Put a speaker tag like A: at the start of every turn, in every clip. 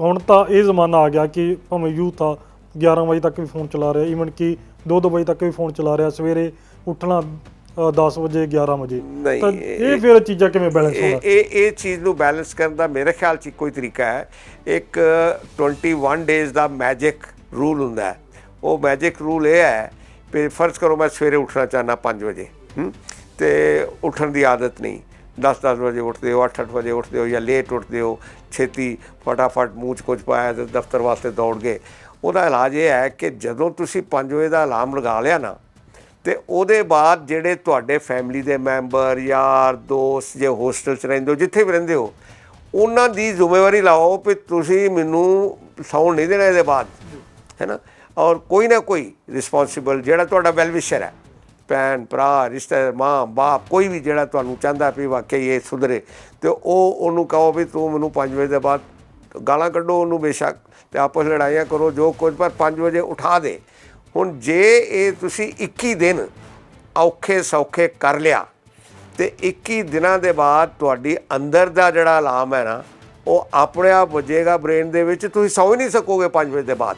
A: ਹੁਣ ਤਾਂ ਇਹ ਜ਼ਮਾਨਾ ਆ ਗਿਆ ਕਿ ਭਾਵੇਂ ਯੂਥ ਆ 11 ਵਜੇ ਤੱਕ ਵੀ ਫੋਨ ਚਲਾ ਰਿਹਾ ਈਵਨ ਕਿ 2-2 ਵਜੇ ਤੱਕ ਵੀ ਫੋਨ ਚਲਾ ਰਿਹਾ ਸਵੇਰੇ ਉੱਠਣਾ ਅ, 10 ਵਜੇ 11 ਵਜੇ। ਤਾਂ
B: ਇਹ-
A: ਫਿਰ ਚੀਜ਼ਾਂ ਕਿਵੇਂ ਬੈਲੈਂਸ ਹੋਣਾ?
B: ਇਹ ਇਹ ਚੀਜ਼ ਨੂੰ ਬੈਲੈਂਸ ਕਰਨ ਦਾ ਮੇਰੇ ਖਿਆਲ 'ਚ ਕੋਈ ਤਰੀਕਾ ਹੈ। ਇੱਕ 21 ਡੇਜ਼ ਦਾ ਮੈਜਿਕ ਰੂਲ ਹੁੰਦਾ ਹੈ। ਉਹ ਮੈਜਿਕ ਰੂਲ ਇਹ ਹੈ ਕਿ ਫਰਜ਼ ਕਰੋ ਮੈਂ ਸਵੇਰੇ ਉੱਠਣਾ ਚਾਹਨਾ 5 ਵਜੇ ਹੂੰ? ਤੇ ਉੱਠਣ ਦੀ ਆਦਤ ਨਹੀਂ। 10-10 ਵਜੇ ਉੱਠਦੇ ਹੋ 8-8 ਵਜੇ ਉੱਠਦੇ ਹੋ ਜਾਂ ਲੇਟ ਉੱਠਦੇ ਹੋ, ਛੇਤੀ ਫਟਾਫਟ ਮੂੰਹ 'ਚ ਕੁਝ ਪਾਇਆ ਤੇ ਦਫ਼ਤਰ ਵਾਸਤੇ ਦੌੜ ਗਏ। ਉਹਦਾ ਇਲਾਜ ਇਹ ਹੈ ਕਿ ਜਦੋਂ ਤੁਸੀਂ 5 ਵਜੇ ਦਾ ਅਲਾਰਮ ਲਗਾ ਲਿਆ ਨਾ, ਤੇ ਉਹਦੇ ਬਾਅਦ ਜਿਹੜੇ ਤੁਹਾਡੇ ਫੈਮਿਲੀ ਦੇ ਮੈਂਬਰ, ਯਾਰ, ਦੋਸਤ ਜੇ ਹੋਸਟਲ 'ਚ ਰਹਿੰਦੇ ਹੋ, ਜਿੱਥੇ ਵੀ ਰਹਿੰਦੇ ਹੋ, ਉਹਨਾਂ ਦੀ ਜ਼ਿੰਮੇਵਾਰੀ ਲਾਓ ਕਿ ਤੁਸੀਂ ਮੈਨੂੰ ਸੌਣ ਨਹੀਂ ਦੇਣਾ ਇਹਦੇ ਬਾਅਦ, ਹੈ ਨਾ? ਔਰ ਕੋਈ ਨਾ ਕੋਈ ਰਿਸਪੌਂਸਿਬਲ ਜਿਹੜਾ ਤੁਹਾਡਾ ਵੈਲਵਿਸ਼ਰ ਹੈ ਭੈਣ, ਭਰਾ ਰਿਸ਼ਤੇਦਾਰ ਮਾਂ, ਬਾਪ, ਕੋਈ ਵੀ ਜਿਹੜਾ ਤੁਹਾਨੂੰ ਚਾਹੁੰਦਾ ਵੀ ਵਾਕਈ ਇਹ ਸੁਧਰੇ, ਤੇ ਉਹ ਉਹਨੂੰ ਕਹੋ ਵੀ ਤੂੰ ਮੈਨੂੰ 5 ਵਜੇ ਦੇ ਬਾਅਦ ਗਾਲਾਂ ਕੱਢੋ ਉਹਨੂੰ ਬੇਸ਼ੱਕ, ਤੇ ਆਪਸ ਲੜਾਈਆਂ ਕਰੋ, ਜੋ ਕੁਝ, ਪਰ 5 ਵਜੇ ਉਠਾ ਦੇ। ਹੁਣ ਜੇ ਇਹ ਤੁਸੀਂ 21 ਦਿਨ ਔਖੇ ਸੌਖੇ ਕਰ ਲਿਆ, ਤੇ 21 ਦਿਨਾਂ ਦੇ ਬਾਅਦ ਤੁਹਾਡੀ ਅੰਦਰ ਦਾ ਜਿਹੜਾ ਅਲਾਰਮ ਹੈ ਨਾ, ਉਹ ਆਪਣੇ ਆਪ ਵੱਜੇਗਾ ਬ੍ਰੇਨ ਦੇ ਵਿੱਚ, ਤੁਸੀਂ ਸੌ ਹੀ ਨਹੀਂ ਸਕੋਗੇ 5 ਵਜੇ ਦੇ ਬਾਅਦ।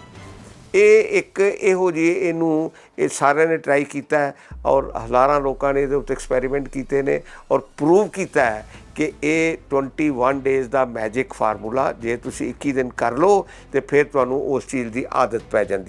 B: ਇਹ ਇੱਕ ਇਹੋ ਜਿਹੀ ਇਹਨੂੰ ਇਹ ਸਾਰਿਆਂ ਨੇ ਟਰਾਈ ਕੀਤਾ ਹੈ ਔਰ ਹਜ਼ਾਰਾਂ ਲੋਕਾਂ ਨੇ ਇਹਦੇ ਉੱਤੇ ਐਕਸਪੈਰੀਮੈਂਟ ਕੀਤੇ ਨੇ ਔਰ ਪ੍ਰੂਵ ਕੀਤਾ ਹੈ ਕਿ ਇਹ 21 ਡੇਜ਼ ਦਾ ਮੈਜਿਕ ਫਾਰਮੂਲਾ ਜੇ ਤੁਸੀਂ 21 ਦਿਨ ਕਰ ਲਓ ਤੇ ਫਿਰ ਤੁਹਾਨੂੰ ਉਸ ਚੀਜ਼ ਦੀ ਆਦਤ ਪੈ ਜਾਂਦੀ